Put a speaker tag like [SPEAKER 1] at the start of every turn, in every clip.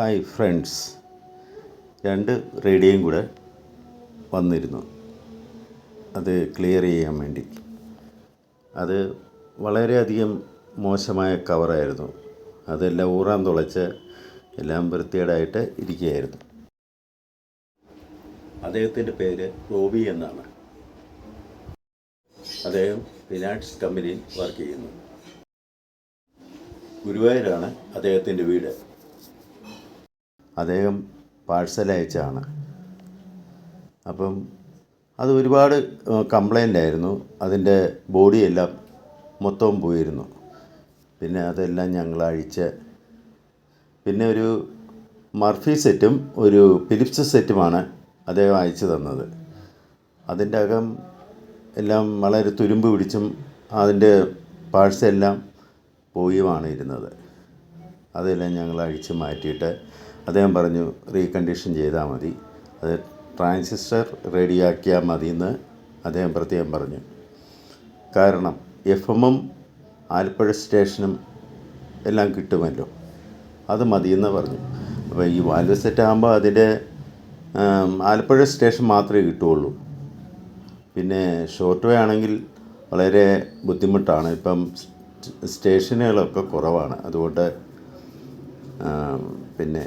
[SPEAKER 1] Hi friends. രണ്ട് റേഡിയോയും കൂടെ വന്നിരുന്നു. അത് ക്ലിയർ ചെയ്യാൻ വേണ്ടി. അത് വളരെയധികം മോശമായ കവറായിരുന്നു. അതെല്ലാം ഊറാൻ തുളച്ച് എല്ലാം വൃത്തികേടായിട്ട് ഇരിക്കുകയായിരുന്നു. അദ്ദേഹത്തിന്റെ പേര് റോബി എന്നാണ്. അദ്ദേഹം ഫിനാൻസ് കമ്പനിയിൽ വർക്ക് ചെയ്യുന്നു. ഗുരുവായൂരാണ് അദ്ദേഹത്തിന്റെ വീട്. അദ്ദേഹം പാഴ്സൽ അയച്ചാണ് അപ്പം അത് ഒരുപാട് കംപ്ലൈന്റ് ആയിരുന്നു. അതിന്റെ ബോഡിയെല്ലാം മൊത്തവും പോയിരുന്നു. പിന്നെ അതെല്ലാം ഞങ്ങൾ അഴിച്ച്. പിന്നെ ഒരു മർഫി സെറ്റും ഒരു ഫിലിപ്സ് സെറ്റുമാണ് അദ്ദേഹം അയച്ചു തന്നത്. അതിന്റെ അകം എല്ലാം വളരെ തുരുമ്പ് പിടിച്ചും അതിന്റെ പാഴ്സെല്ലാം പോയുമാണ് ഇരുന്നത്. അതെല്ലാം ഞങ്ങൾ അഴിച്ച് മാറ്റിയിട്ട് അദ്ദേഹം പറഞ്ഞു റീകണ്ടീഷൻ ചെയ്താൽ മതി. അത് ട്രാൻസിസ്റ്റർ റെഡിയാക്കിയാൽ മതി എന്ന് അദ്ദേഹം പ്രത്യേകം പറഞ്ഞു. കാരണം എഫ് എമ്മും ആലപ്പുഴ സ്റ്റേഷനും എല്ലാം കിട്ടുമല്ലോ. അത് മതിയെന്ന് പറഞ്ഞു. അപ്പോൾ ഈ വാൽവ് സെറ്റ് ആകുമ്പോൾ അതിന്റെ ആലപ്പുഴ സ്റ്റേഷൻ മാത്രമേ കിട്ടുകയുള്ളൂ പിന്നെ ഷോർട്ട് വേ ആണെങ്കിൽ വളരെ ബുദ്ധിമുട്ടാണ്. ഇപ്പം സ്റ്റേഷനുകളൊക്കെ കുറവാണ്. അതുകൊണ്ട് പിന്നെ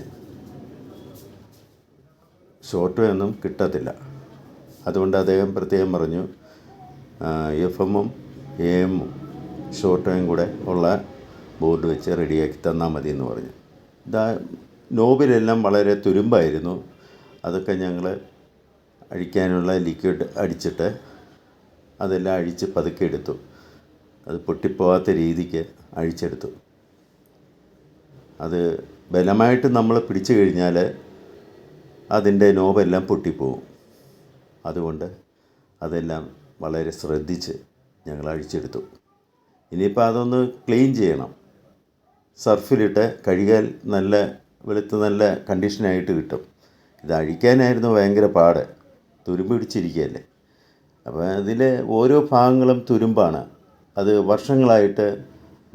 [SPEAKER 1] ഷോർട്ട് ഒന്നും കിട്ടത്തില്ല. അതുകൊണ്ട് അദ്ദേഹം പ്രത്യേകം പറഞ്ഞു എഫ് എമ്മും എ എമ്മും ഷോർട്ട് വേയും കൂടെ ഉള്ള ബോർഡ് വെച്ച് റെഡിയാക്കി തന്നാൽ മതി എന്ന് പറഞ്ഞു. ഇതാ നോബിലെല്ലാം വളരെ തുരുമ്പായിരുന്നു. അതൊക്കെ ഞങ്ങൾ അഴിക്കാനുള്ള ലിക്വിഡ് അടിച്ചിട്ട് അതെല്ലാം അഴിച്ച് പതുക്കെ എടുത്തു. അത് പൊട്ടിപ്പോകാത്ത രീതിക്ക് അഴിച്ചെടുത്തു. അത് ബലമായിട്ട് നമ്മൾ പിടിച്ചു കഴിഞ്ഞാൽ അതിന്റെ നോബെല്ലാം പൊട്ടിപ്പോവും. അതുകൊണ്ട് അതെല്ലാം വളരെ ശ്രദ്ധിച്ച് ഞങ്ങൾ അഴിച്ചെടുത്തു. ഇനിയിപ്പോൾ അതൊന്ന് ക്ലീൻ ചെയ്യണം. സർഫിലിട്ട് കഴുകിയാൽ നല്ല വെളുത്ത് നല്ല കണ്ടീഷനായിട്ട് കിട്ടും. ഇത് അഴിക്കാനായിരുന്നു ഭയങ്കര പാട്. തുരുമ്പ് പിടിച്ചിരിക്കുകയല്ലേ. അപ്പോൾ അതിൽ ഓരോ ഭാഗങ്ങളും തുരുമ്പാണ്. അത് വർഷങ്ങളായിട്ട്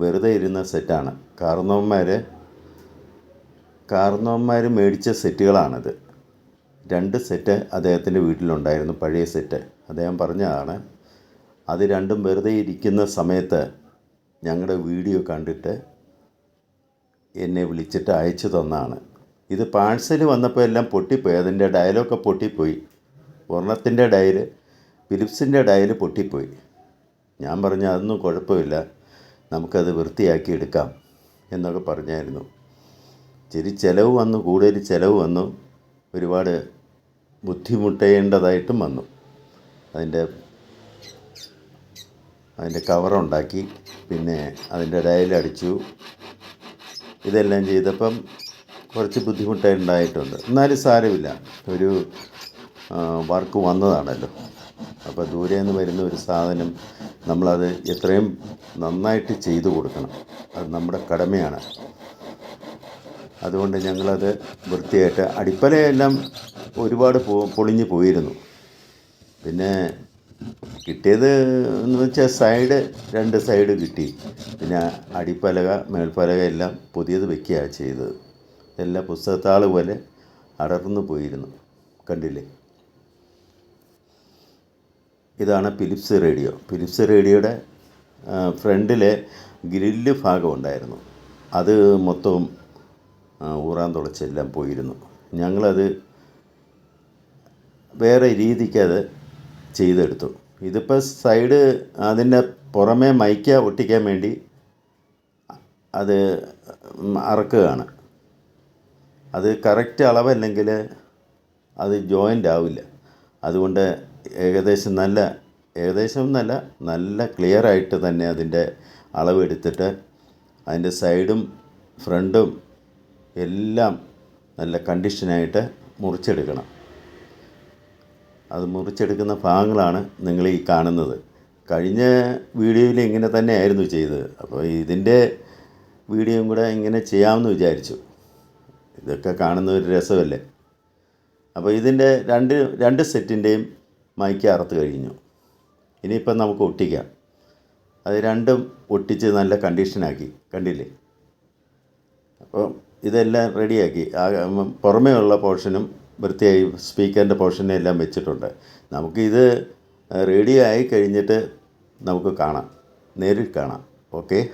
[SPEAKER 1] വെറുതെ ഇരുന്ന സെറ്റാണ്. കാർന്നവന്മാർ കാർന്നവന്മാർ മേടിച്ച സെറ്റുകളാണിത്. രണ്ട് സെറ്റ് അദ്ദേഹത്തിന്റെ വീട്ടിലുണ്ടായിരുന്നു പഴയ സെറ്റ്. അദ്ദേഹം പറഞ്ഞതാണ് അത് രണ്ടും വെറുതെ ഇരിക്കുന്ന സമയത്ത് ഞങ്ങളുടെ വീഡിയോ കണ്ടിട്ട് എന്നെ വിളിച്ചിട്ട് അയച്ചു തന്നാണ്. ഇത് പാഴ്സൽ വന്നപ്പോൾ എല്ലാം പൊട്ടിപ്പോയി അതിന്റെ ഡയലൊക്കെ പൊട്ടിപ്പോയി. ഒരെണ്ണത്തിന്റെ ഡയൽ ഫിലിപ്സിന്റെ ഡയൽ പൊട്ടിപ്പോയി. ഞാൻ പറഞ്ഞു അതൊന്നും കുഴപ്പമില്ല നമുക്കത് വൃത്തിയാക്കി എടുക്കാം എന്നൊക്കെ പറഞ്ഞായിരുന്നു. ചെറിയ ചിലവ് വന്നു കൂടുതൽ ചിലവ് വന്നു. ഒരുപാട് ബുദ്ധിമുട്ടേണ്ടതായിട്ടും വന്നു. അതിന്റെ അതിന്റെ കവറുണ്ടാക്കി പിന്നെ അതിന്റെ ഡയലടിച്ചു ഇതെല്ലാം ചെയ്തപ്പം കുറച്ച് ബുദ്ധിമുട്ടുണ്ടായിട്ടുണ്ട്. എന്നാലും സാരമില്ല. ഒരു വർക്ക് വന്നതാണല്ലോ. അപ്പോൾ ദൂരെ നിന്ന് വരുന്ന ഒരു സാധനം നമ്മളത് എത്രയും നന്നായിട്ട് ചെയ്തു കൊടുക്കണം. അത് നമ്മുടെ കടമയാണ്. അതുകൊണ്ട് ഞങ്ങളത് വൃത്തിയായിട്ട് അടിപ്പലയെല്ലാം ഒരുപാട് പൊളിഞ്ഞു പോയിരുന്നു. പിന്നെ കിട്ടിയത് എന്ന് വെച്ചാൽ സൈഡ് രണ്ട് സൈഡ് കിട്ടി. പിന്നെ അടിപ്പലക മേൽപ്പലക എല്ലാം പുതിയത് വെക്കുകയാണ് ചെയ്തത് എല്ലാ പുസ്തകത്താൾ പോലെ അടർന്നു പോയിരുന്നു. കണ്ടില്ലേ? ഇതാണ് ഫിലിപ്സ് റേഡിയോ ഫിലിപ്സ് റേഡിയോയുടെ ഫ്രണ്ടിലെ ഗ്രില്ല് ഭാഗം ഉണ്ടായിരുന്നു. അത് മൊത്തവും ഊറാൻ തുളച്ചെല്ലാം പോയിരുന്നു. ഞങ്ങളത് വേറെ രീതിക്ക് അത് ചെയ്തെടുത്തു. ഇതിപ്പോൾ സൈഡ് അതിന്റെ പുറമേ മൈക്ക ഒട്ടിക്കാൻ വേണ്ടി അത് അറക്കുകയാണ്. അത് കറക്റ്റ് അളവല്ലെങ്കിൽ അത് ജോയിന്റ് ആവില്ല. അതുകൊണ്ട് ഏകദേശം നല്ല ഏകദേശം എന്നല്ല നല്ല ക്ലിയർ ആയിട്ട് തന്നെ അതിന്റെ അളവെടുത്തിട്ട് അതിന്റെ സൈഡും ഫ്രണ്ടും എല്ലാം നല്ല കണ്ടീഷനായിട്ട് മുറിച്ചെടുക്കണം. അത് മുറിച്ചെടുക്കുന്ന ഭാഗങ്ങളാണ് നിങ്ങൾ ഈ കാണുന്നത്. കഴിഞ്ഞ വീഡിയോയിൽ ഇങ്ങനെ തന്നെ ആയിരുന്നു ചെയ്തത്. അപ്പോൾ ഇതിന്റെ വീഡിയോയും കൂടെ ഇങ്ങനെ ചെയ്യാമെന്ന് വിചാരിച്ചു. ഇതൊക്കെ കാണുന്ന ഒരു രസമല്ലേ? അപ്പോൾ ഇതിന്റെ രണ്ട് രണ്ട് സെറ്റിന്റെയും മൈക്ക് അറുത്ത് കഴിഞ്ഞു. ഇനിയിപ്പം നമുക്ക് ഒട്ടിക്കാം. അത് രണ്ടും ഒട്ടിച്ച് നല്ല കണ്ടീഷനാക്കി. കണ്ടില്ലേ? അപ്പോൾ ഇതെല്ലാം റെഡിയാക്കി. പുറമേ ഉള്ള പോർഷനും വൃത്തിയായി സ്പീക്കറിന്റെ പോർഷനെ എല്ലാം വെച്ചിട്ടുണ്ട്. നമുക്കിത് റേഡിയോ ആയി കഴിഞ്ഞിട്ട് നമുക്ക് കാണാം. നേരിൽ കാണാം. ഓക്കെ?